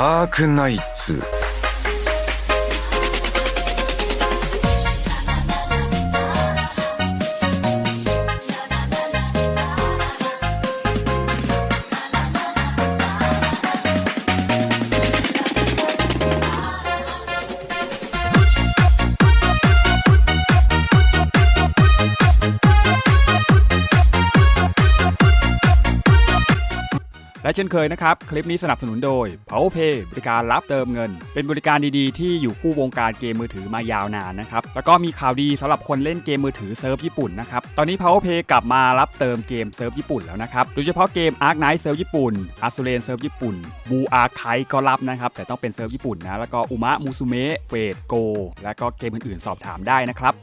アークナイツ。 เช่นเคยนะครับ คลิปนี้สนับสนุนโดย PowerPay บริการรับเติมเงิน เป็นบริการดีๆ ที่อยู่คู่วงการเกมมือถือมายาวนานนะครับ แล้วก็มีข่าวดีสำหรับคนเล่นเกมมือถือเซิร์ฟญี่ปุ่นนะครับ ตอนนี้ PowerPay กลับมารับเติมเกมเซิร์ฟญี่ปุ่นแล้วนะครับ โดยเฉพาะเกม Ark Knight เซิร์ฟญี่ปุ่น a s u r e n เซิร์ฟญี่ปุ่นบูอาร์ไคก็รับนะครับ แต่ต้องเป็นเซิร์ฟญี่ปุ่นนะ แล้วก็อุมะมูซูเมะเฟดโกและก็เกมอื่นๆ สอบถามได้นะครับ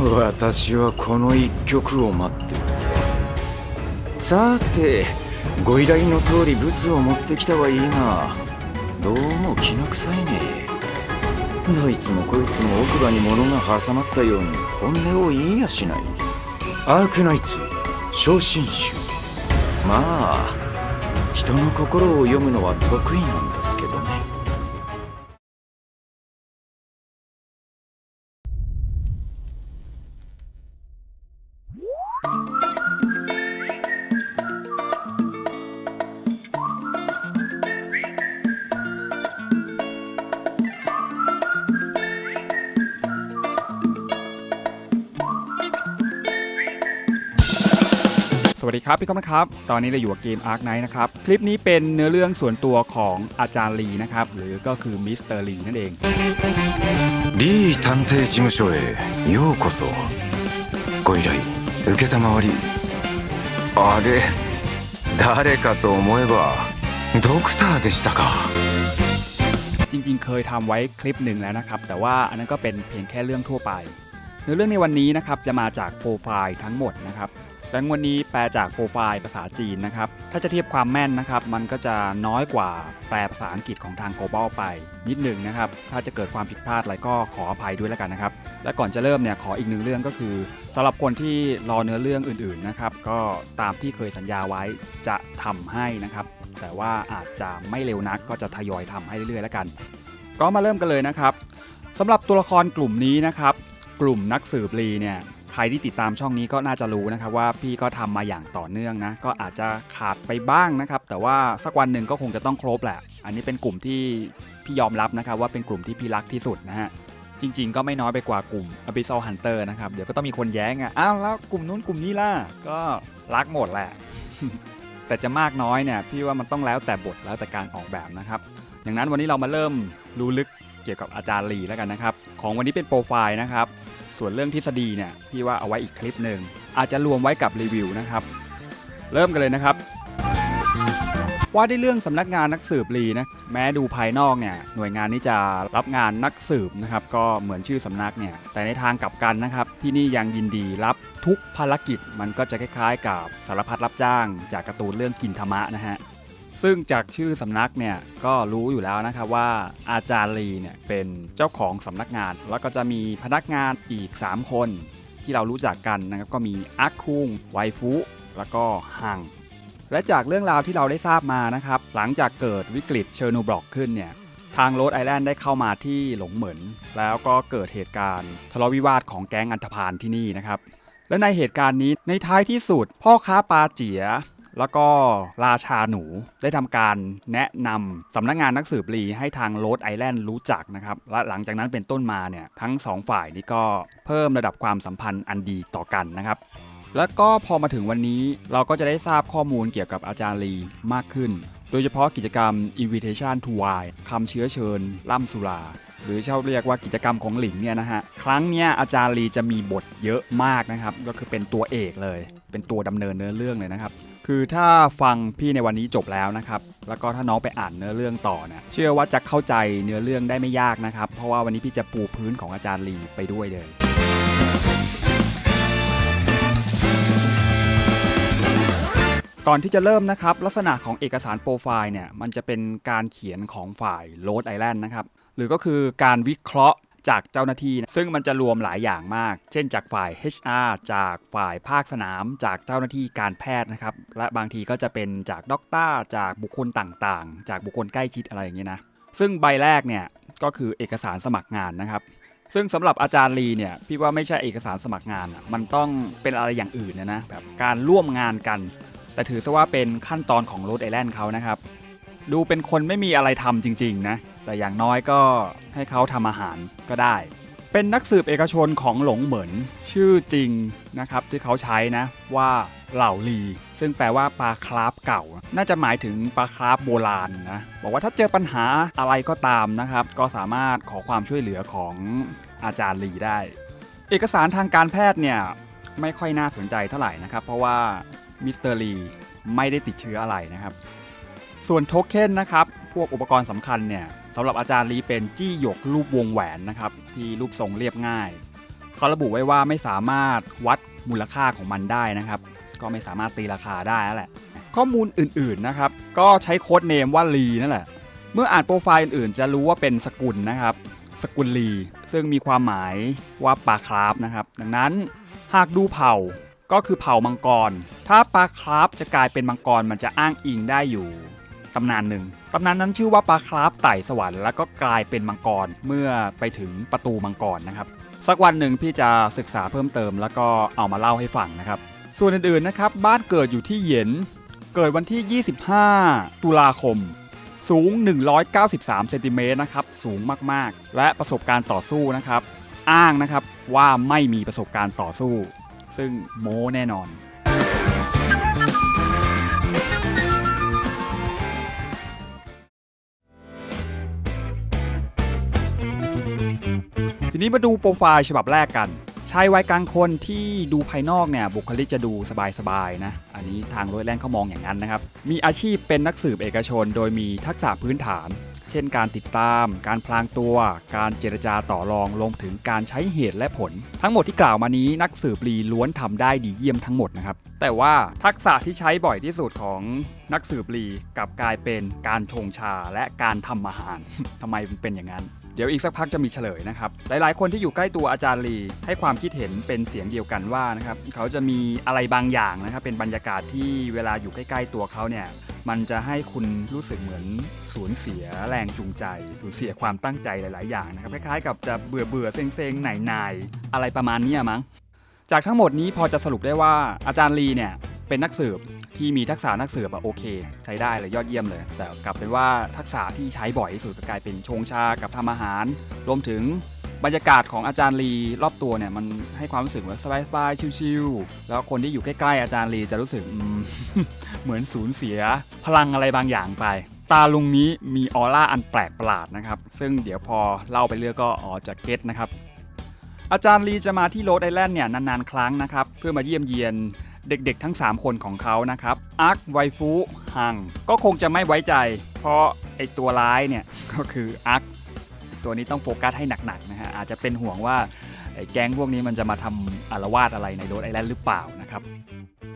私はこの一曲を待っているさてご依頼の通り物を持ってきたはいいがどうも気の臭いね。どいつもこいつも奥歯に物が挟まったように本音を言いやしない。アークナイツ昇進種。まあ人の心を読むのは得意なんですけどね。 วัสดีครับพี่ก้องนะครับ ตอนนี้เราอยู่กับเกม Ark Knight นะครับ คลิปนี้เป็นเนื้อเรื่องส่วนตัวของอาจารย์ลีนะครับ หรือก็คือมิสเตอร์ลีนั่นเอง リー探偵事務所へようこそご依頼承りあれ誰かと思えばドクターでしたか จริงๆ เคยทำไว้คลิปหนึ่งแล้วนะครับ แต่ว่าอันนั้นก็เป็นเพียงแค่เรื่องทั่วไป เนื้อเรื่องในวันนี้นะครับจะมาจากโปรไฟล์ทั้งหมดนะครับ และวันนี้แปลจากโปรไฟล์ภาษาจีนนะครับ ถ้าจะเทียบความแม่นนะครับ มันก็จะน้อยกว่าแปลภาษาอังกฤษของทาง global ไปนิดหนึ่งนะครับ ถ้าจะเกิดความผิดพลาดอะไรก็ขออภัยด้วยแล้วกันนะครับ และก่อนจะเริ่มเนี่ยขออีกหนึ่งเรื่องก็คือสำหรับคนที่รอเนื้อเรื่องอื่นๆนะครับ ก็ตามที่เคยสัญญาไว้จะทำให้นะครับ แต่ว่าอาจจะไม่เร็วนัก ก็จะทยอยทำให้เรื่อยๆแล้วกัน ก็มาเริ่มกันเลยนะครับสำหรับตัวละครกลุ่มนี้นะครับ กลุ่มนักสืบลีเนี่ย ใครที่ติดตามช่องนี้ก็น่าจะรู้นะครับว่าพี่ก็ทำมาอย่างต่อเนื่องนะ ก็อาจจะขาดไปบ้างนะครับ แต่ว่าสักวันหนึ่งก็คงจะต้องครบแหละ อันนี้เป็นกลุ่มที่พี่ยอมรับนะครับว่าเป็นกลุ่มที่พี่รักที่สุดนะฮะจริง ๆ ก็ไม่น้อยไปกว่ากลุ่ม Abyssal Hunter นะครับเดี๋ยวก็ต้องมีคนแย้งอะอ้าวแล้วกลุ่มนู้นกลุ่มนี้ล่ะก็รักหมดแหละ แต่จะมากน้อยเนี่ยพี่ว่ามันต้องแล้วแต่บทแล้วแต่การออกแบบนะครับดังนั้นวันนี้เรามาเริ่มรู้ลึกเกี่ยวกับอาจารย์ลีแล้วกันนะครับ ของวันนี้เป็นโปรไฟล์นะครับ ส่วนเรื่องทฤษฎีเนี่ยพี่ว่าเอาไว้อีกคลิปหนึ่งอาจจะรวมไว้กับรีวิวนะครับ เริ่มกันเลยนะครับ ว่าด้เรื่องสำนักงานนักสืบลีนะแม้ดูภายนอกเนี่ยหน่วยงานนี้จะรับงานนักสืบนะครับก็เหมือนชื่อสำนักเนี่ยแต่ในทางกลับกันนะครับ ที่นี่ยังยินดีรับทุกภารกิจมันก็จะคล้ายๆ กับสารพัดรับจ้าง จากการ์ตูนเรื่องกินธรรมะนะฮะ ซึ่งจากชื่อสำนักเนี่ยก็รู้อยู่แล้วนะครับว่าอาจารย์ลีเนี่ยเป็นเจ้าของสำนักงาน แล้วก็จะมีพนักงานอีก 3 คน ที่เรารู้จักกันนะครับก็มีอักคุงไวฟุแล้วก็ฮังและจากเรื่องราวที่เราได้ทราบมานะครับ หลังจากเกิดวิกฤตเชอร์โนบล็อกขึ้นเนี่ยทางโรดไอแลนด์ได้เข้ามาที่หลงเหมือน แล้วก็เกิดเหตุการณ์ทะเลาะวิวาทของแก๊งอันธพาลที่นี่นะครับ และในเหตุการณ์นี้ในท้ายที่สุด พ่อค้าปลาเจีย แล้วก็ราชาหนูได้ทำการแนะนำสำนักงานนักสืบลีให้ทางโรดไอแลนด์รู้จักนะครับ และหลังจากนั้นเป็นต้นมาเนี่ยทั้งสองฝ่ายนี้ก็เพิ่มระดับความสัมพันธ์อันดีต่อกันนะครับแล้วก็พอมาถึงวันนี้เราก็จะได้ทราบข้อมูลเกี่ยวกับอาจารย์ลีมากขึ้น โดยเฉพาะกิจกรรม Invitation to Wine คำเชื้อเชิญ ล่ำสุรา หรือเช่าเรียกว่ากิจกรรมของหลิงเนี่ยนะฮะ ครั้งเนี้ยอาจารย์ลีจะมีบทเยอะมากนะครับ ก็คือเป็นตัวเอกเลย เป็นตัวดำเนินเนื้อเรื่องเลยนะครับ คือถ้าฟังพี่ในวันนี้จบแล้วนะครับ แล้วก็ถ้าน้องไปอ่านเนื้อเรื่องต่อเนี่ยเชื่อว่าจะเข้าใจเนื้อเรื่องได้ไม่ยากนะครับ เพราะว่าวันนี้พี่จะปูพื้นของอาจารย์ลีไปด้วยเลยก่อนที่จะเริ่มนะครับ ลักษณะของเอกสารโปรไฟล์เนี่ยมันจะเป็นการเขียนของฝ่ายโรดไอแลนด์นะครับ หรือก็คือการวิเคราะห์ จากเจ้าหน้าที่นะซึ่งมันจะรวมหลายอย่างมาก เช่นจากฝ่าย HR จากฝ่ายภาคสนาม จากเจ้าหน้าที่การแพทย์นะครับ และบางทีก็จะเป็นจากด็อกเตอร์จากบุคคลต่างๆ จากบุคคลใกล้ชิดอะไรอย่างเงี้ยนะ ซึ่งใบแรกเนี่ยก็คือเอกสารสมัครงานนะครับซึ่งสำหรับอาจารย์ลีเนี่ยพี่ว่าไม่ใช่เอกสารสมัครงาน มันต้องเป็นอะไรอย่างอื่นนะนะแบบการร่วมงานกัน แต่ถือซะว่าเป็นขั้นตอนของโรดไอแลนด์เขานะครับ ดูเป็นคนไม่มีอะไรทำจริง ๆ นะ แต่อย่างน้อยก็ให้เขาทำอาหารก็ได้ เป็นนักสืบเอกชนของหลงเหมินชื่อจริงนะครับที่เขาใช้นะว่าเหล่าลี ซึ่งแปลว่าปลาคราฟเก่า น่าจะหมายถึงปลาคราฟโบราณนะ บอกว่าถ้าเจอปัญหาอะไรก็ตามนะครับ ก็สามารถขอความช่วยเหลือของอาจารย์ลีได้ เอกสารทางการแพทย์เนี่ยไม่ค่อยน่าสนใจเท่าไหร่นะครับ เพราะว่ามิสเตอร์ลีไม่ได้ติดเชื้ออะไรนะครับ ส่วนโทเค็นนะครับ พวกอุปกรณ์สำคัญเนี่ยสำหรับอาจารย์ลีเป็นจี้หยกรูปวงแหวนนะครับ ที่รูปทรงเรียบง่าย เขาระบุไว้ว่าไม่สามารถวัดมูลค่าของมันได้นะครับ ก็ไม่สามารถตีราคาได้นั่นแหละ ข้อมูลอื่นๆนะครับ ก็ใช้โค้ดเนมว่าลีนั่นแหละ เมื่ออ่านโปรไฟล์อื่นๆ จะรู้ว่าเป็นสกุลนะครับ สกุลลีซึ่งมีความหมายว่าปลาคราฟนะครับ ดังนั้นหากดูเผ่าก็คือเผ่ามังกร ถ้าปลาคราฟจะกลายเป็นมังกรมันจะอ้างอิงได้อยู่ำนานหนึ่งตำนานนั้นชื่อว่าปลาคราฟไต่สวรรค์แล้วก็กลายเป็นมังกรเมื่อไปถึงประตูมังกรนะครับ สักวันหนึ่งพี่จะศึกษาเพิ่มเติมแล้วก็เอามาเล่าให้ฟังนะครับ ส่วนอื่นๆนะครับบ้านเกิดอยู่ที่เหย็นเกิดวันที่ 25 ตุลาคมสูง 193 เซนติเมตรนะครับ สูงมากๆ และประสบการณ์ต่อสู้นะครับ อ้างนะครับว่าไม่มีประสบการณ์ต่อสู้ ซึ่งโม้แน่นอน นี้มาดูโปรไฟล์ฉบับแรกกันชายวัยกลางคนที่ดูภายนอกเนี่ยบุคลิกจะดูสบายๆนะอันนี้ทางโรยแลนด์เขามองอย่างนั้นนะครับ มีอาชีพเป็นนักสืบเอกชน โดยมีทักษะพื้นฐาน เช่นการติดตาม การพลางตัว การเจรจาต่อรองรวมถึงการใช้เหตุและผล ทั้งหมดที่กล่าวมานี้นักสืบลีล้วนทำได้ดีเยี่ยมทั้งหมดนะครับ แต่ว่าทักษะที่ใช้บ่อยที่สุดของนักสืบลีกลับกลายเป็นการชงชาและการทำอาหารทำไมมันเป็นอย่างนั้น เดี๋ยวอีกสักพักจะมีเฉลยนะครับ หลายๆ คนที่อยู่ใกล้ตัวอาจารย์ลีให้ความคิดเห็นเป็นเสียงเดียวกันว่านะครับเขาจะมีอะไรบางอย่างนะครับ เป็นบรรยากาศที่เวลาอยู่ใกล้ ๆ ตัวเขาเนี่ยมันจะให้คุณรู้สึกเหมือนสูญเสียแรงจูงใจ สูญเสียความตั้งใจหลาย ๆ อย่างนะครับคล้ายๆ กับจะเบื่อเบื่อๆเซ็งๆหน่ายอะไรประมาณนี้มั้งจากทั้งหมดนี้พอจะสรุปได้ว่าอาจารย์ลีเนี่ย เป็นนักสืบที่มีทักษะนักสืบอะโอเค ใช้ได้เลยยอดเยี่ยมเลย แต่กลับเป็นว่าทักษะที่ใช้บ่อยที่สุดก็กลายเป็นชงชากับทำอาหาร รวมถึงบรรยากาศของอาจารย์ลีรอบตัวเนี่ยมันให้ความรู้สึกว่าสบายๆชิลๆแล้วคนที่อยู่ใกล้ๆอาจารย์ลีจะรู้สึกเหมือนสูญเสีย พลังอะไรบางอย่างไป ตาลุงนี้มีออร่าอันแปลกประหลาดนะครับ ซึ่งเดี๋ยวพอเล่าไปเรื่อยก็อ๋อจะเก็ตนะครับอาจารย์ลีจะมาที่โรดไอแลนด์เนี่ยนานๆ ครั้งนะครับ เพื่อมาเยี่ยมเยียน เด็กๆทั้ง 3 คนของเขานะครับอาร์คไวฟูฮังก็คงจะไม่ไว้ใจ เพราะไอตัวร้ายเนี่ยก็คืออาร์คตัวนี้ต้องโฟกัสให้หนักๆนะฮะอาจจะเป็นห่วงว่า แก๊งพวกนี้มันจะมาทำอารวาสอะไรในโรดไอแลนด์หรือเปล่านะครับ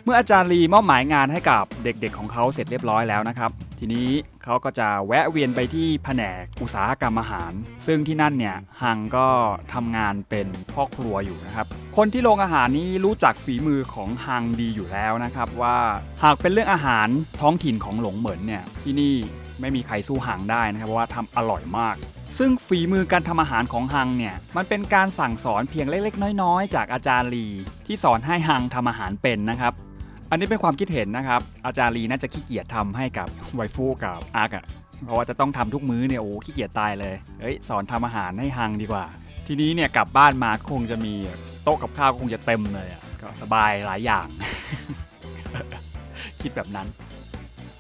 เมื่ออาจารย์ลีมอบหมายงานให้กับเด็กๆของเขาเสร็จเรียบร้อยแล้วนะครับ ทีนี้เขาก็จะแวะเวียนไปที่แผนกอุตสาหกรรมอาหาร ซึ่งที่นั่นเนี่ยฮังก็ทำงานเป็นพ่อครัวอยู่นะครับ คนที่โรงอาหารนี้รู้จักฝีมือของฮังดีอยู่แล้วนะครับว่าหากเป็นเรื่องอาหารท้องถิ่นของหลงเหมินเนี่ยที่นี่ ไม่มีใครสู้ฮังได้นะครับเพราะว่าทำอร่อยมาก ซึ่งฝีมือการทำอาหารของฮังเนี่ยมันเป็นการสั่งสอนเพียงเล็กๆ น้อยๆ จากอาจารย์ลี ที่สอนให้ฮังทำอาหารเป็นนะครับอันนี้เป็นความคิดเห็นนะครับ อาจารย์ลีน่าจะขี้เกียจทำให้กับไวฟูกับอาร์กอะเพราะว่าจะต้องทำทุกมื้อเนี่ยโอ้ขี้เกียจตายเลยเอ้ยสอนทำอาหารให้ฮังดีกว่า ทีนี้เนี่ยกลับบ้านมาคงจะมีโต๊ะกับข้าวคงจะเต็มเลยอะก็สบายหลายอย่าง คิดแบบนั้น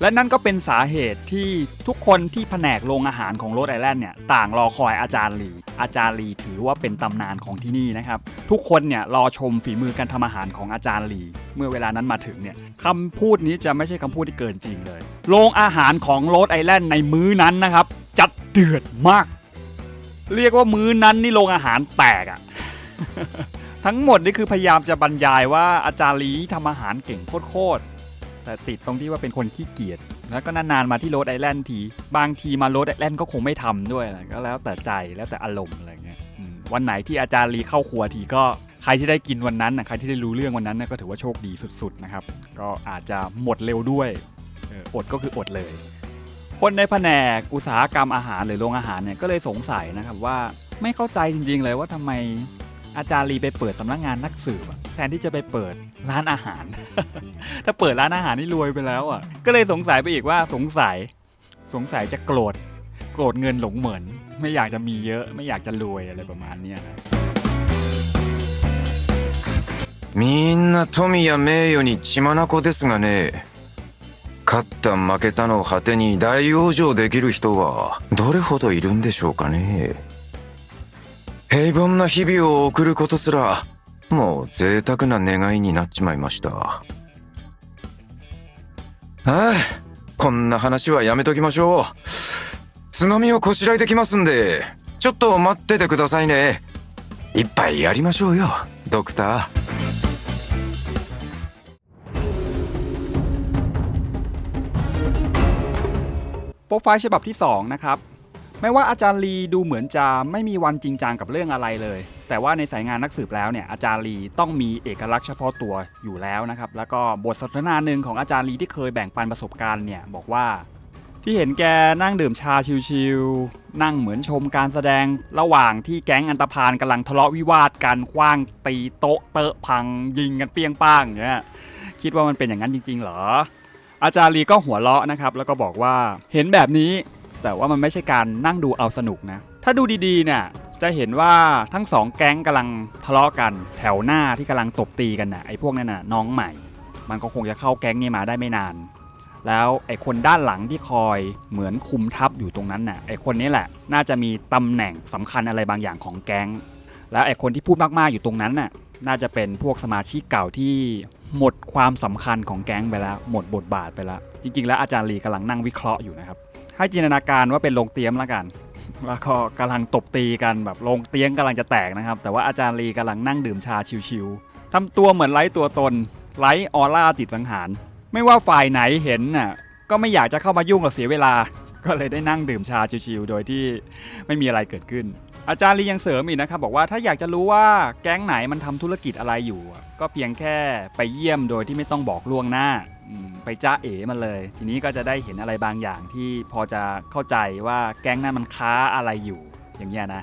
และนั่นก็เป็นสาเหตุที่ทุกคนที่แผนกโรงอาหารของโรดไอแลนด์เนี่ยต่างรอคอยอาจารย์ลี อาจารย์ลีถือว่าเป็นตำนานของที่นี่นะครับ ทุกคนเนี่ยรอชมฝีมือการทำอาหารของอาจารย์ลี เมื่อเวลานั้นมาถึงเนี่ยคำพูดนี้จะไม่ใช่คำพูดที่เกินจริงเลย โรงอาหารของโรดไอแลนด์ในมื้อนั้นนะครับ จัดเดือดมาก เรียกว่ามื้อนั้นนี่โรงอาหารแตกอะทั้งหมดนี่คือพยายามจะบรรยายว่าอาจารย์ลีทำอาหารเก่งโคตร แต่ติดตรงที่ว่าเป็นคนขี้เกียจแล้วก็นานๆมาที่โรดไอแลนด์ที บางทีมาโรดไอแลนด์ก็คงไม่ทำด้วยก็แล้วแต่ใจแล้วแต่อารมณ์อะไรเงี้ยวันไหนที่อาจารย์ลีเข้าครัวทีก็ใครที่ได้กินวันนั้นนะใครที่ได้รู้เรื่องวันนั้นนะก็ถือว่าโชคดีสุดๆนะครับ ก็อาจจะหมดเร็วด้วยอออดก็คืออดเลย คนในแผนกอุตสาหกรรมอาหารหรือโรงอาหารเนี่ยก็เลยสงสัยนะครับว่าไม่เข้าใจจริงๆเลยว่าทำไม อาจารย์ลีไปเปิดสำนักงานนักสืบอะแทนที่จะไปเปิดร้านอาหาร ถ้าเปิดร้านอาหารนี่รวยไปแล้วอ่ะ ก็เลยสงสัยไปอีกว่าสงสัย สงสัยจะโกรธ โกรธเงินหลงเหมือน ไม่อยากจะมีเยอะ ไม่อยากจะรวยอะไรประมาณเนี้ยนะ みんな富や名誉に血眼ですがね勝った負けたの果てに大往生できる人はどれほどいるんでしょうかね 平凡な日々を送ることすらもう贅沢な願いになっちまいましたああこんな話はやめときましょう津波をこしらえてきますんでちょっと待っててくださいね一杯やりましょうよドクター โปรไฟล์ฉบับที่ 2 นะครับ ไม่ว่าอาจารย์ลีดูเหมือนจะไม่มีวันจริงจังกับเรื่องอะไรเลย แต่ว่าในสายงานนักสืบแล้วเนี่ยอาจารย์ลีต้องมีเอกลักษณ์เฉพาะตัวอยู่แล้วนะครับ แล้วก็บทสนทนาหนึ่งของอาจารย์ลีที่เคยแบ่งปันประสบการณ์เนี่ยบอกว่า ที่เห็นแกนั่งดื่มชาชิวๆนั่งเหมือนชมการแสดงระหว่างที่แก๊งอันตพานกำลังทะเลาะวิวาทกันคว้างตีโต๊ะเตะพังยิงกันเปี้ยงป้างเงี้ยคิดว่ามันเป็นอย่างนั้นจริง ๆ เหรออาจารย์ลีก็หัวเราะนะครับแล้วก็บอกว่าเห็นแบบนี้ แต่ว่ามันไม่ใช่การนั่งดูเอาสนุกนะ ถ้าดูดีๆเนี่ยจะเห็นว่าทั้งสองแก๊งกำลังทะเลาะกันแถวหน้าที่กำลังตบตีกันนะไอ้พวกนั้นน่ะน้องใหม่ มันก็คงจะเข้าแก๊งนี้มาได้ไม่นาน แล้วไอ้คนด้านหลังที่คอยเหมือนคุมทัพอยู่ตรงนั้นน่ะไอ้คนนี้แหละ น่าจะมีตำแหน่งสำคัญอะไรบางอย่างของแก๊ง แล้วไอ้คนที่พูดมากๆอยู่ตรงนั้นน่ะน่าจะเป็นพวกสมาชิกเก่าที่หมดความสำคัญของแก๊งไปแล้ว หมดบทบาทไปแล้ว จริง ๆ แล้วอาจารย์ลีกำลังนั่งวิเคราะห์อยู่นะครับ ให้จินตนาการว่าเป็นโรงเตรียมแล้วกัน แล้วก็กำลังตบตีกันแบบโรงเตี๊ยงกำลังจะแตกนะครับ แต่ว่าอาจารย์ลีกำลังนั่งดื่มชาชิวๆทำตัวเหมือนไร้ตัวตนไร้ออร่าจิตสังหาร ไม่ว่าฝ่ายไหนเห็นน่ะก็ไม่อยากจะเข้ามายุ่งหรอกเสียเวลา ก็เลยได้นั่งดื่มชาชิวๆโดยที่ไม่มีอะไรเกิดขึ้น อาจารย์ลียังเสริมอีกนะครับ บอกว่าถ้าอยากจะรู้ว่าแก๊งไหนมันทำธุรกิจอะไรอยู่ ก็เพียงแค่ไปเยี่ยมโดยที่ไม่ต้องบอกล่วงหน้า ไปจ้าเอ๋มันเลย ทีนี้ก็จะได้เห็นอะไรบางอย่างที่พอจะเข้าใจว่าแก๊งนั้นมันค้าอะไรอยู่อย่างเงี้ยนะ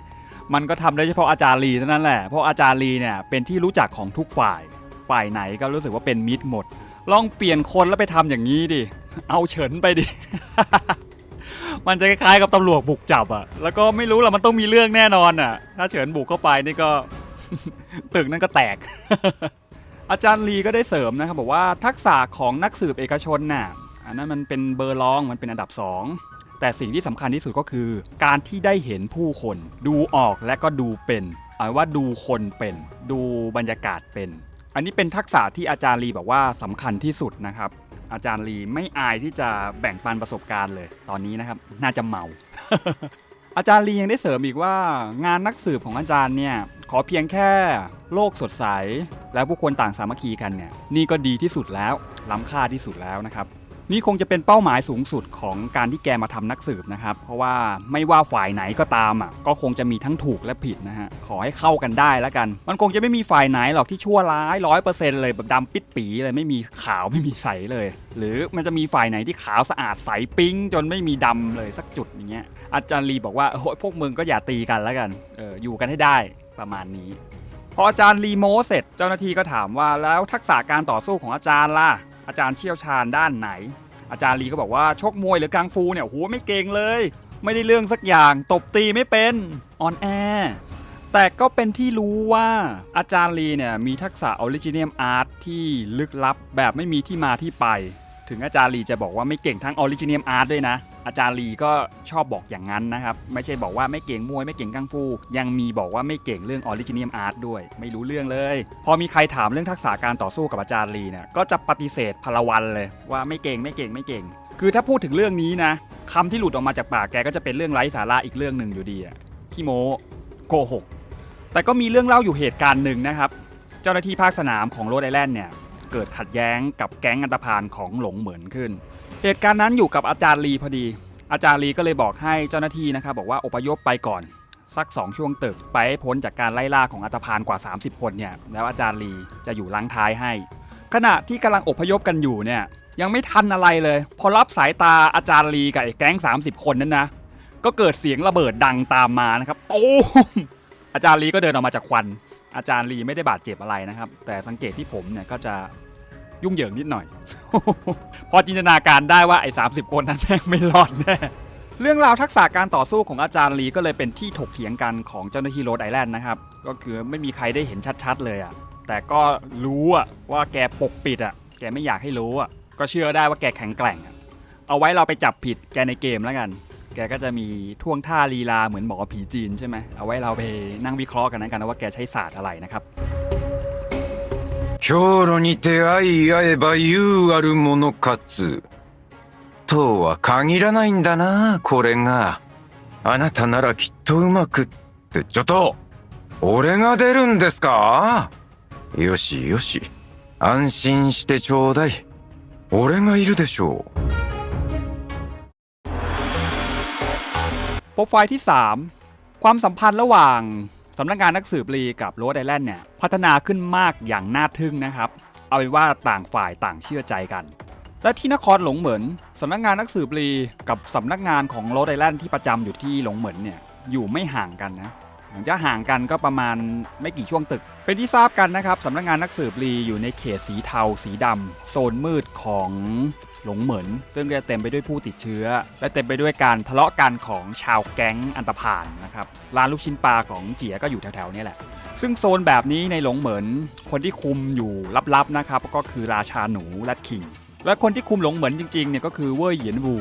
มันก็ทำได้เฉพาะอาจารย์ลีเท่านั้นแหละเพราะอาจารย์ลีเนี่ยเป็นที่รู้จักของทุกฝ่ายฝ่ายไหนก็รู้สึกว่าเป็นมิตรหมด ลองเปลี่ยนคนแล้วไปทำอย่างนี้ดิเอาเฉินไปดิมันจะคล้ายๆกับตำรวจบุกจับอะแล้วก็ไม่รู้ละมันต้องมีเรื่องแน่นอนอะถ้าเฉินบุกเข้าไปนี่ก็ตึกนั้นก็แตก อาจารย์ลีก็ได้เสริมนะครับบอกว่าทักษะของนักสืบเอกชนน่ะอันนั้นมันเป็นเบอร์รองมันเป็นอันดับสองแต่สิ่งที่สำคัญที่สุดก็คือ การที่ได้เห็นผู้คน ดูออกและก็ดูเป็นเอาว่าดูคนเป็น ดูบรรยากาศเป็น อันนี้เป็นทักษะที่อาจารย์ลีบอกว่าสำคัญที่สุดนะครับอาจารย์ลีไม่อายที่จะแบ่งปันประสบการณ์เลย ตอนนี้นะครับ น่าจะเมา อาจารย์ลียังได้เสริมอีกว่างานนักสืบของอาจารย์เนี่ย ขอเพียงแค่โลกสดใส และผู้คนต่างสามัคคีกันเนี่ยนี่ก็ดีที่สุดแล้วล้ำค่าที่สุดแล้วนะครับ นี่คงจะเป็นเป้าหมายสูงสุดของการที่แกมาทำนักสืบนะครับ เพราะว่าไม่ว่าฝ่ายไหนก็ตามอะก็คงจะมีทั้งถูกและผิดนะฮะขอให้เข้ากันได้แล้วกัน มันคงจะไม่มีฝ่ายไหนหรอกที่ชั่วร้ายร้อยเปอร์เซ็นต์เลยแบบดำปิดปีเลยไม่มีขาวไม่มีใสเลย หรือมันจะมีฝ่ายไหนที่ขาวสะอาดใสปิ๊งจนไม่มีดำเลยสักจุดอย่างเงี้ยอาจารย์ลีบอกว่าโอ้ยพวกมึงก็อย่าตีกันแล้วกันเอออยู่กันให้ได้ประมาณนี้พออาจารย์รีโมเสร็จเจ้าหน้าที่ก็ถามว่าแล้วทักษะการต่อสู้ของอาจารย์ล่ะ อาจารย์เชี่ยวชาญด้านไหน อาจารย์ลีก็บอกว่าชกมวยหรือกังฟูเนี่ยโหไม่เก่งเลย ไม่ได้เรื่องสักอย่างตบตีไม่เป็นออนแอแต่ก็เป็นที่รู้ว่าอาจารย์ลีเนี่ยมีทักษะออริจิเนียมอาร์ตที่ลึกลับแบบไม่มีที่มาที่ไป ถึงอาจารย์ลีจะบอกว่าไม่เก่งทั้งออริจิเนียมอาร์ตด้วยนะ อาจารย์ลีก็ชอบบอกอย่างนั้นนะครับ ไม่ใช่บอกว่าไม่เก่งมวยไม่เก่งกังฟู ยังมีบอกว่าไม่เก่งเรื่องออริจินีมอาร์ตด้วย ไม่รู้เรื่องเลย พอมีใครถามเรื่องทักษะการต่อสู้กับอาจารย์ลีเนี่ยก็จะปฏิเสธพลวันเลยว่าไม่เก่งไม่เก่งไม่เก่ง คือถ้าพูดถึงเรื่องนี้นะคำที่หลุดออกมาจากปากแกก็จะเป็นเรื่องไร้สาระอีกเรื่องหนึ่งอยู่ดีอะขี้โมโกหกแต่ก็มีเรื่องเล่าอยู่เหตุการณ์หนึ่งนะครับ เจ้าหน้าที่ภาคสนามของโรดไอแลนด์เนี่ยเกิดขัดแย้งกับแก๊งอันตพานของหลงเหมือนขึ้น เหตุการณ์นั้นอยู่กับอาจารย์ลีพอดี อาจารย์ลีก็เลยบอกให้เจ้าหน้าที่นะครับบอกว่าอพยพไปก่อนสัก 2 ช่วงตึกไปให้พ้นจากการไล่ล่าของอัตภานกว่า 30 คนเนี่ยแล้วอาจารย์ลีจะอยู่ลังท้ายให้ ขณะที่กำลังอพยพกันอยู่เนี่ยยังไม่ทันอะไรเลย พอรับสายตาอาจารย์ลีกับไอ้แก๊ง 30 คนนั้นนะก็เกิดเสียงระเบิดดังตามมานะครับโอ้อาจารย์ลีก็เดินออกมาจากควัน อาจารย์ลีไม่ได้บาดเจ็บอะไรนะครับ แต่สังเกตที่ผมเนี่ยก็จะ ยุ่งเหยิงนิดหน่อย พอจินตนาการได้ว่าไอ้30คนนั้นแม่งไม่รอดแน่เรื่องราวทักษะการต่อสู้ของอาจารย์ลีก็เลยเป็นที่ถกเถียงกันของเจ้าหน้าที่โรดไอแลนด์นะครับ ก็คือไม่มีใครได้เห็นชัดๆ เลยอะแต่ก็รู้อะว่าแกปกปิดอะแกไม่อยากให้รู้อะก็เชื่อได้ว่าแกแข็งแกร่ง เอาไว้เราไปจับผิดแกในเกมแล้วกัน แกก็จะมีท่วงท่าลีลาเหมือนหมอผีจีนใช่ไหมเอาไว้เราไปนั่งวิเคราะห์กันนะกันนะว่าแกใช้ศาสตร์อะไรนะครับ 強路にて相合えば優あるものかつとは限らないんだなこれがあなたならきっとうまくってちょっと俺が出るんですかよしよし安心してちょうだい俺がいるでしょうโปรไฟล์ที่ 3 ความสัมพันธ์ระหว่าง สำนักงานนักสืบลีกับโรดไอแลนด์เนี่ยพัฒนาขึ้นมากอย่างน่าทึ่งนะครับ เอาเป็นว่าต่างฝ่ายต่างเชื่อใจกัน และที่นครหลงเหมินสำนักงานนักสืบลีกับสำนักงานของโรดไอแลนด์ที่ประจำอยู่ที่หลงเหมินเนี่ยอยู่ไม่ห่างกันนะ จะห่างกันก็ประมาณไม่กี่ช่วงตึก เป็นที่ทราบกันนะครับสำนักงานนักสืบลีอยู่ในเขตสีเทา สีดำโซนมืดของหลงเหมินซึ่งจะเต็มไปด้วยผู้ติดเชื้อ และเต็มไปด้วยการทะเลาะกันของชาวแก๊งอันตพานนะครับร้านลูกชิ้นปลาของเจียก็อยู่แถวๆนี้แหละ ซึ่งโซนแบบนี้ในหลงเหมินคนที่คุมอยู่ลับๆนะครับก็คือราชาหนูและคิง และคนที่คุมหลงเหมินจริงๆเนี่ยก็คือเว่ยเหยียนวู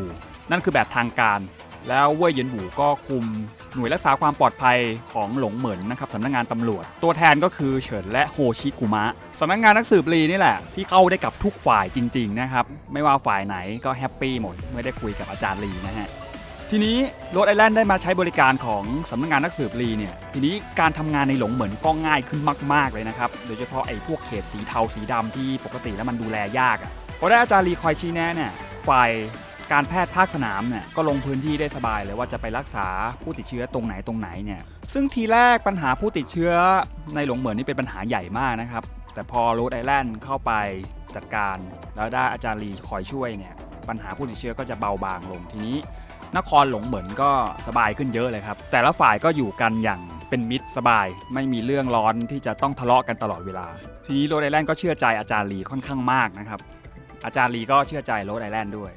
นั่นคือแบบทางการ แล้วเว่ยเหยียนวูก็คุมหน่วยรักษาความปลอดภัยของหลงเหมินนะครับสำนักงานตำรวจ ตัวแทนก็คือเฉินและโฮชิกุมะสำนักงานนักสืบลีนี่แหละ ที่เข้าได้กับทุกฝ่ายจริง ๆ นะครับ ไม่ว่าฝ่ายไหนก็แฮปปี้หมดเมื่อได้คุยกับอาจารย์ลีนะฮะทีนี้โรดไอแลนด์ได้มาใช้บริการของสำนักงานนักสืบลีเนี่ยทีนี้การทำงานในหลงเหมือนก็ง่ายขึ้นมาก ๆ เลยนะครับ โดยเฉพาะไอ้พวกเขตสีเทาสีดำที่ปกติแล้วมันดูแลยากอะ่ะพอได้อาจารย์ลีคอยชี้แนะเนี่ยฝ่าย การแพทย์ภาคสนามเนี่ยก็ลงพื้นที่ได้สบายเลยว่าจะไปรักษาผู้ติดเชื้อตรงไหนตรงไหนเนี่ยซึ่งทีแรกปัญหาผู้ติดเชื้อในหลงเหมือนนี่เป็นปัญหาใหญ่มากนะครับ แต่พอโรดไอแลนด์เข้าไปจัดการ แล้วได้อาจารย์ลีคอยช่วยเนี่ยปัญหาผู้ติดเชื้อก็จะเบาบางลงทีนี้ นครหลงเหมือนก็สบายขึ้นเยอะเลยครับ แต่ละฝ่ายก็อยู่กันอย่างเป็นมิตรสบาย ไม่มีเรื่องร้อนที่จะต้องทะเลาะกันตลอดเวลา ทีนี้โรดไอแลนด์ก็เชื่อใจอาจารย์ลีค่อนข้างมากนะครับอาจารย์ลีก็เชื่อใจโรดไอแลนด์ด้วย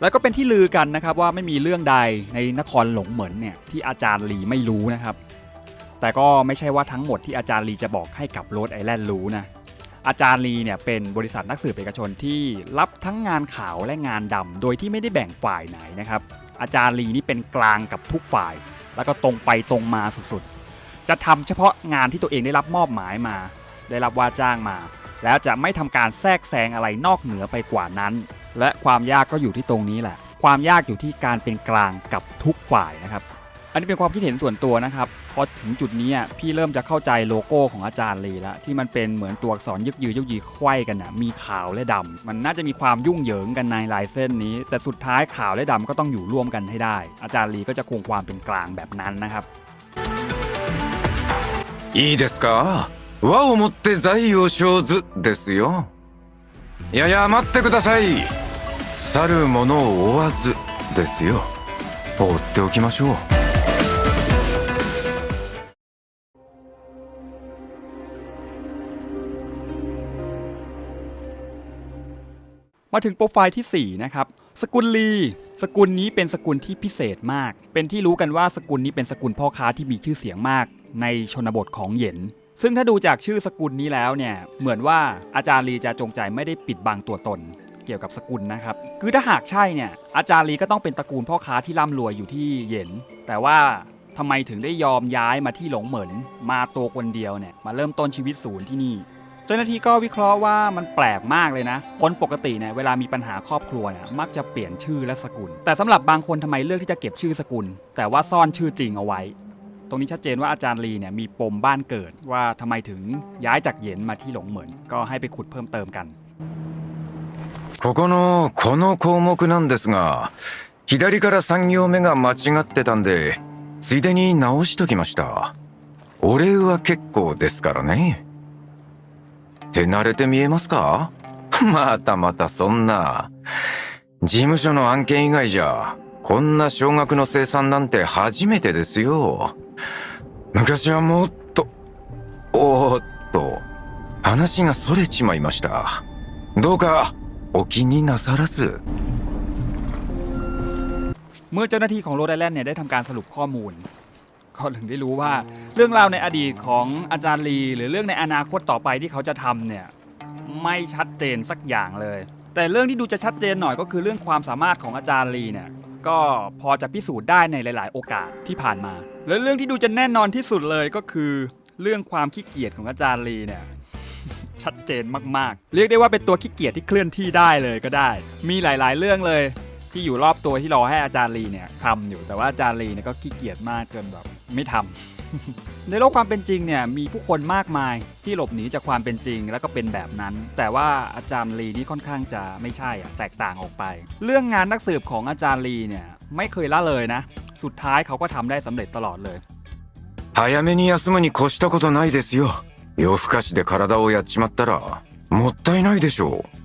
แล้วก็เป็นที่ลือกันนะครับว่าไม่มีเรื่องใดในนครหลงเหมือนเนี่ยที่อาจารย์ลีไม่รู้นะครับ แต่ก็ไม่ใช่ว่าทั้งหมดที่อาจารย์ลีจะบอกให้กับโรดไอแลนด์รู้นะอาจารย์ลีเนี่ยเป็นบริษัทนักสืบเอกชนที่รับทั้งงานขาวและงานดำโดยที่ไม่ได้แบ่งฝ่ายไหนนะครับ อาจารย์ลีนี่เป็นกลางกับทุกฝ่าย แล้วก็ตรงไปตรงมาสุดๆ จะทำเฉพาะงานที่ตัวเองได้รับมอบหมายมา ได้รับว่าจ้างมา แล้วจะไม่ทำการแทรกแซงอะไรนอกเหนือไปกว่านั้น และความยากก็อยู่ที่ตรงนี้แหละ ความยากอยู่ที่การเป็นกลางกับทุกฝ่ายนะครับ อันนี้เป็นความคิดเห็นส่วนตัวนะครับ พอถึงจุดนี้อ่ะพี่เริ่มจะเข้าใจโลโก้ของอาจารย์ลีแล้วที่มันเป็นเหมือนตัวอักษรยึกยือยึกยือไขว้กันนะมีขาวและดำมันน่าจะมีความยุ่งเหยิงกันในลายเส้นนี้ แต่สุดท้ายขาวและดำก็ต้องอยู่ร่วมกันให้ได้ อาจารย์ลีก็จะคงความเป็นกลางแบบนั้นนะครับ いいですか和をもって財を生ずですよいやいや待ってください 去る者を追わずですよ放っておきましょう มาถึงโปรไฟล์ทีสี่4 นะครับ สกุลลี สกุลนี้เป็นสกุลที่พิเศษมาก เป็นที่รู้กันว่าสกุลนี้เป็นสกุลพ่อค้าที่มีชื่อเสียงมาก ในชนบทของเหย็น ซึ่งถ้าดูจากชื่อสกุลนี้แล้วเนี่ย เหมือนว่าอาจารย์ลีจะจงใจไม่ได้ปิดบังตัวตน เกี่ยวกับสกุลนะครับ คือถ้าหากใช่เนี่ยอาจารย์ลีก็ต้องเป็นตระกูลพ่อค้าที่ร่ำรวยอยู่ที่เหย็น แต่ว่าทำไมถึงได้ยอมย้ายมาที่หลงเหมินมาตัวคนเดียวเนี่ยมาเริ่มต้นชีวิตศูนย์ที่นี่ เจ้าหน้าที่ก็วิเคราะห์ว่ามันแปลกมากเลยนะ คนปกติเนี่ยเวลามีปัญหาครอบครัวเนี่ยมักจะเปลี่ยนชื่อและสกุล แต่สำหรับบางคนทำไมเลือกที่จะเก็บชื่อสกุล แต่ว่าซ่อนชื่อจริงเอาไว้ ตรงนี้ชัดเจนว่าอาจารย์ลีเนี่ยมีปมบ้านเกิดว่าทำไมถึงย้ายจากเหย็นมาที่หลงเหมินก็ให้ไปขุดเพิ่มเติมกัน ここのこの項目なんですが左から3行目が間違ってたんでついでに直しときました。お礼は結構ですからね。手慣れて見えますか？またまたそんな。事務所の案件以外じゃこんな少額の生産なんて初めてですよ。昔はもっとおーっと話がそれちまいました。どうかお気になさらず เมื่อเจ้าหน้าที่ของโรดไอแลนด์เนี่ยได้ทำการสรุปข้อมูล ก็ถึงได้รู้ว่าเรื่องราวในอดีตของอาจารย์ลี หรือเรื่องในอนาคตต่อไปที่เขาจะทำเนี่ยไม่ชัดเจนสักอย่างเลย แต่เรื่องที่ดูจะชัดเจนหน่อยก็คือเรื่องความสามารถของอาจารย์ลีเนี่ยก็พอจะพิสูจน์ได้ในหลาย ๆ โอกาสที่ผ่านมา และเรื่องที่ดูจะแน่นอนที่สุดเลยก็คือ เรื่องความขี้เกียจของอาจารย์ลีเนี่ย ชัดเจนมาก ๆ เรียกได้ว่าเป็นตัวขี้เกียจที่เคลื่อนที่ได้เลยก็ได้ มีหลาย ๆ เรื่องเลย ที่อยู่รอบตัวที่รอให้อาจารย์ลีเนี่ยทำอยู่แต่ว่าอาจารย์ลีเนี่ยก็ขี้เกียจมากจนแบบไม่ทำ ในโลกความเป็นจริงเนี่ยมีผู้คนมากมายที่หลบหนีจากความเป็นจริง แล้วก็เป็นแบบนั้น แต่ว่าอาจารย์ลีนี่ค่อนข้างจะไม่ใช่อะแตกต่างออกไป เรื่องงานนักสืบของอาจารย์ลีเนี่ยไม่เคยละเลยนะ สุดท้ายเขาก็ทำได้สำเร็จตลอดเลย 早めに休むに越したことないですよ 夜更かしで体をやっちまったらもったいないでしょう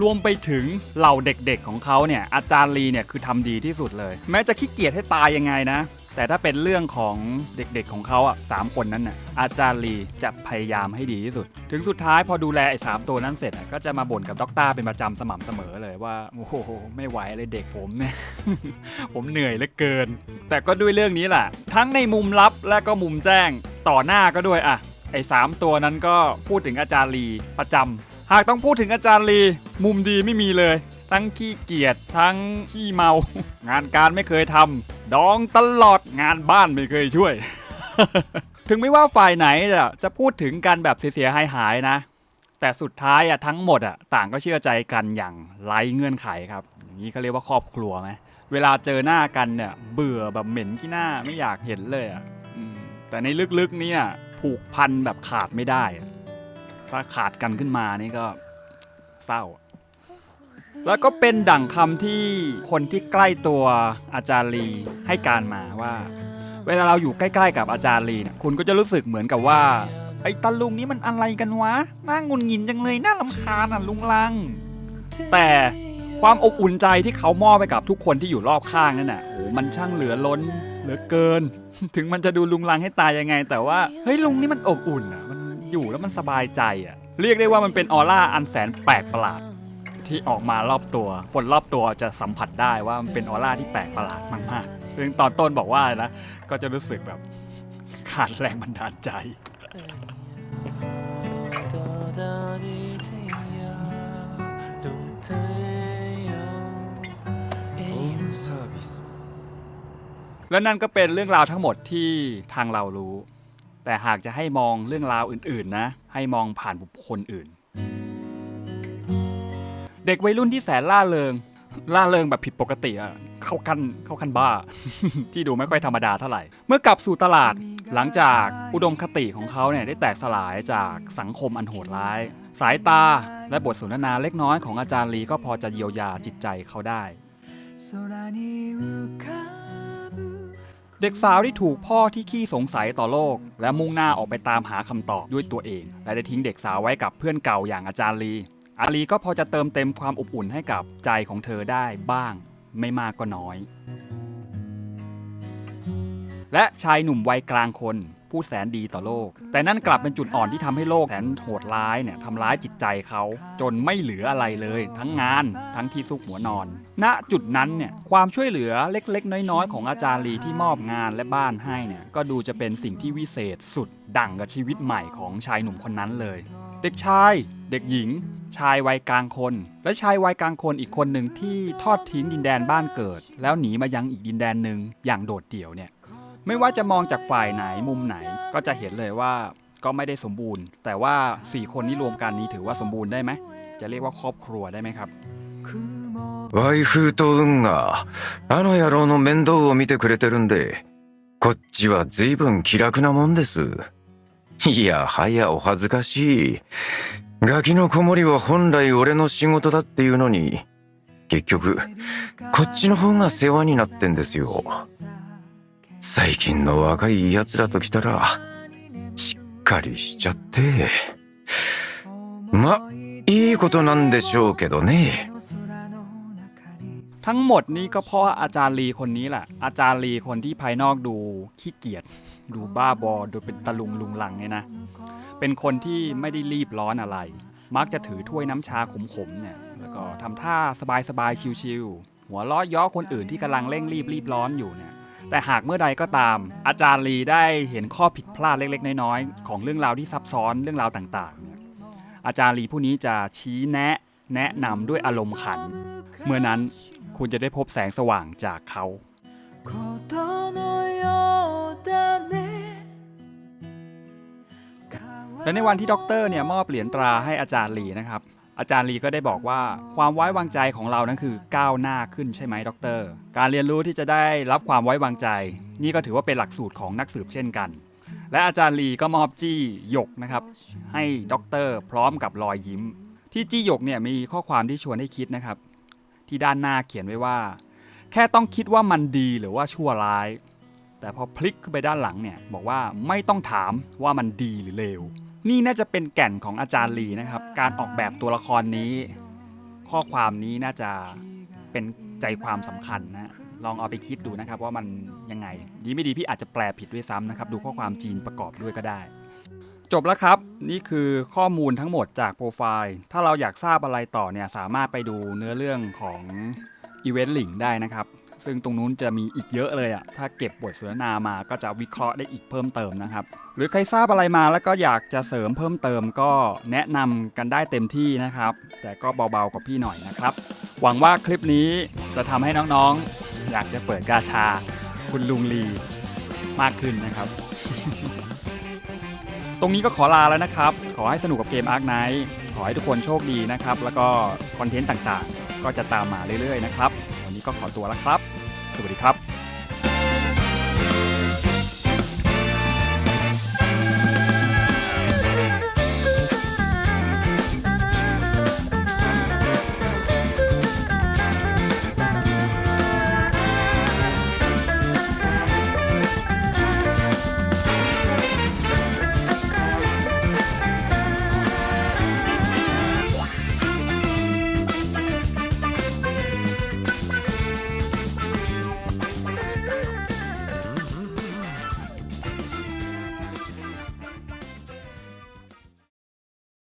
รวมไปถึงเหล่าเด็กๆของเขาเนี่ยอาจารย์ลีเนี่ยคือทำดีที่สุดเลย แม้จะขี้เกียจให้ตายยังไงนะ แต่ถ้าเป็นเรื่องของเด็กๆของเขาอ่ะสามคนนั้นน่ะอาจารย์ลีจะพยายามให้ดีที่สุด ถึงสุดท้ายพอดูแลไอ้สามตัวนั้นเสร็จอะก็จะมาบ่นกับด็อกเตอร์เป็นประจำสม่ำเสมอเลยว่าโอ้โหไม่ไหวเลยเด็กผมเนี่ย ผมเหนื่อยเหลือเกิน แต่ก็ด้วยเรื่องนี้แหละทั้งในมุมลับและก็มุมแจ้งต่อหน้าก็ด้วยอ่ะ ไอ้สามตัวนั้นก็พูดถึงอาจารย์ลีประจำหากต้องพูดถึงอาจารย์ลี มุมดีไม่มีเลย ทั้งขี้เกียจทั้งขี้เมา งานการไม่เคยทำดองตลอดงานบ้านไม่เคยช่วย ถึงไม่ว่าฝ่ายไหนจะจะพูดถึงกันแบบเสียหายหายนะ แต่สุดท้ายอะทั้งหมดอะต่างก็เชื่อใจกันอย่างไร้เงื่อนไขครับ อย่างนี้เขาเรียกว่าครอบครัวไหมเวลาเจอหน้ากันเนี่ยเบื่อแบบเหม็นขี้หน้าไม่อยากเห็นเลยอะแต่ในลึกๆเนี่ย ผูกพันแบบขาดไม่ได้ ถ้าขาดกันขึ้นมานี่ก็เศร้า แล้วก็เป็นดั่งคำที่คนที่ใกล้ตัวอาจารย์ลีให้การมาว่า เวลาเราอยู่ใกล้ๆกับอาจารย์ลีเนี่ยคุณก็จะรู้สึกเหมือนกับว่าไอ้ตาลุงนี้มันอะไรกันวะน่างุนงินจังเลยน่าลำคาญอะลุงลัง แต่ความอบอุ่นใจที่เขามอบไปกับทุกคนที่อยู่รอบข้างนั่นน่ะโอ้มันช่างเหลือล้น เหลือเกิน ถึงมันจะดูลุงลังให้ตายยังไง แต่ว่าเฮ้ยลุงนี่มันอบอุ่นอะมันอยู่แล้วมันสบายใจอะ เรียกได้ว่ามันเป็นออร่าอันแสนแปลกประหลาด ที่ออกมารอบตัวคนรอบตัวจะสัมผัสได้ว่ามันเป็นออร่าที่แปลกประหลาดมากๆซึ่งตอนต้นบอกว่านะก็จะรู้สึกแบบขาดแรงบันดาลใจ และนั่นก็เป็นเรื่องราวทั้งหมดที่ทางเรารู้ แต่หากจะให้มองเรื่องราวอื่นๆนะ ให้มองผ่านบุคคลอื่น เด็กวัยรุ่นที่แสนล่าเริง ล่าเริงแบบผิดปกติอะเข้ากันเข้ากันบ้า ที่ดูไม่ค่อยธรรมดาเท่าไหร่ เมื่อกลับสู่ตลาดหลังจากอุดมคติของเขาเนี่ยได้แตกสลายจากสังคมอันโหดร้าย สายตาและบทสนทนาเล็กน้อยของอาจารย์ลีก็พอจะเยียวยาจิตใจเขาได้ เด็กสาวที่ถูกพ่อที่ขี้สงสัยต่อโลก และมุ่งหน้าออกไปตามหาคำตอบด้วยตัวเอง และได้ทิ้งเด็กสาวไว้กับเพื่อนเก่าอย่างอาจารย์ลี อาลีก็พอจะเติมเต็มความอบอุ่นให้กับใจของเธอได้บ้าง ไม่มากก็น้อย และชายหนุ่มวัยกลางคน ผู้แสนดีต่อโลก แต่นั่นกลับเป็นจุดอ่อนที่ทำให้โลกแสนโหดร้ายเนี่ยทำร้ายจิตใจเขา จนไม่เหลืออะไรเลย ทั้งงานทั้งที่ซุกหัวนอน ณจุดนั้นเนี่ยความช่วยเหลือเล็กๆ น้อยๆ ของอาจารย์ลีที่มอบงานและบ้านให้เนี่ยก็ดูจะเป็นสิ่งที่วิเศษสุดดั่งกับชีวิตใหม่ของชายหนุ่มคนนั้นเลย เด็กชาย เด็กหญิง ชายวัยกลางคน และชายวัยกลางคนอีกคนหนึ่งที่ทอดทิ้งดินแดนบ้านเกิด แล้วหนีมายังอีกดินแดนหนึ่งอย่างโดดเดี่ยวเนี่ย ไม่ว่าจะมองจากฝ่ายไหนมุมไหนก็จะเห็นเลยว่าก็ไม่ได้สมบูรณ์ แต่ว่า 4 คนนี้รวมกันนี้ถือว่าสมบูรณ์ได้ไหม จะเรียกว่าครอบครัวได้ไหมครับ ワイフと運があの野郎の面倒を見てくれてるんでこっちは随分気楽なもんですいやはやお恥ずかしいガキの子守は本来俺の仕事だっていうのに結局こっちの方が世話になってんですよ 最近の若い奴らと来たらしっかりしちゃってまいいことなんでしょうけどね ทั้งหมดนี้ก็เพราะอาจารย์ลีคนนี้แหละ อาจารย์ลีคนที่ภายนอกดูขี้เกียจ ดูบ้าบอ ดูเป็นตะลุงลุงลังไงนะ เป็นคนที่ไม่ได้รีบร้อนอะไร มักจะถือถ้วยน้ำชาขมๆเนี่ย แล้วก็ทำท่าสบายๆ ชิวๆ หัวล้อย้อคนอื่นที่กำลังเร่งรีบรีบร้อนอยู่เนี่ย แต่หากเมื่อใดก็ตาม อาจารย์ลีได้เห็นข้อผิดพลาดเล็ก ๆ น้อยๆ ของเรื่องราวที่ซับซ้อนเรื่องราวต่างๆเนี่ยอาจารย์ลีผู้นี้จะชี้แนะแนะนำด้วยอารมณ์ขัน เมื่อนั้นคุณจะได้พบแสงสว่างจากเขาและในวันที่ด็อกเตอร์เนี่ยมอบเหรียญตราให้อาจารย์ลีนะครับ อาจารย์ลีก็ได้บอกว่าความไว้วางใจของเรานั้นคือก้าวหน้าขึ้นใช่ไหมด็อกเตอร์การเรียนรู้ที่จะได้รับความไว้วางใจ นี่ก็ถือว่าเป็นหลักสูตรของนักสืบเช่นกัน และอาจารย์ลีก็มอบจี้หยกนะครับ ให้ด็อกเตอร์พร้อมกับรอยยิ้ม ที่จี้หยกเนี่ยมีข้อความที่ชวนให้คิดนะครับ ที่ด้านหน้าเขียนไว้ว่า แค่ต้องคิดว่ามันดีหรือว่าชั่วร้าย แต่พอพลิกขึ้นไปด้านหลังเนี่ยบอกว่าไม่ต้องถามว่ามันดีหรือเลว นี่น่าจะเป็นแก่นของอาจารย์ลีนะครับ การออกแบบตัวละครนี้ ข้อความนี้น่าจะเป็นใจความสำคัญนะลองเอาไปคิดดูนะครับว่ามันยังไง ดีไม่ดีพี่อาจจะแปลผิดด้วยซ้ำนะครับ ดูข้อความจีนประกอบด้วยก็ได้ จบแล้วครับ นี่คือข้อมูลทั้งหมดจากโปรไฟล์ ถ้าเราอยากทราบอะไรต่อเนี่ยสามารถไปดูเนื้อเรื่องของอีเวนต์ลิงได้นะครับ ซึ่งตรงนู้นจะมีอีกเยอะเลยอะถ้าเก็บบทสนทนามาก็จะวิเคราะห์ได้อีกเพิ่มเติมนะครับ หรือใครทราบอะไรมาแล้วก็อยากจะเสริมเพิ่มเติมก็แนะนำกันได้เต็มที่นะครับ แต่ก็เบาๆกับพี่หน่อยนะครับ หวังว่าคลิปนี้จะทำให้น้องๆ อยากจะเปิดกาชา คุณลุงลีมากขึ้นนะครับ ตรงนี้ก็ขอลาแล้วนะครับ ขอให้สนุกกับเกม Ark Knight ขอให้ทุกคนโชคดีนะครับ แล้วก็คอนเทนต์ต่างๆ ก็จะตามมาเรื่อยๆนะครับ วันนี้ก็ขอตัวแล้วครับ สวัสดีครับ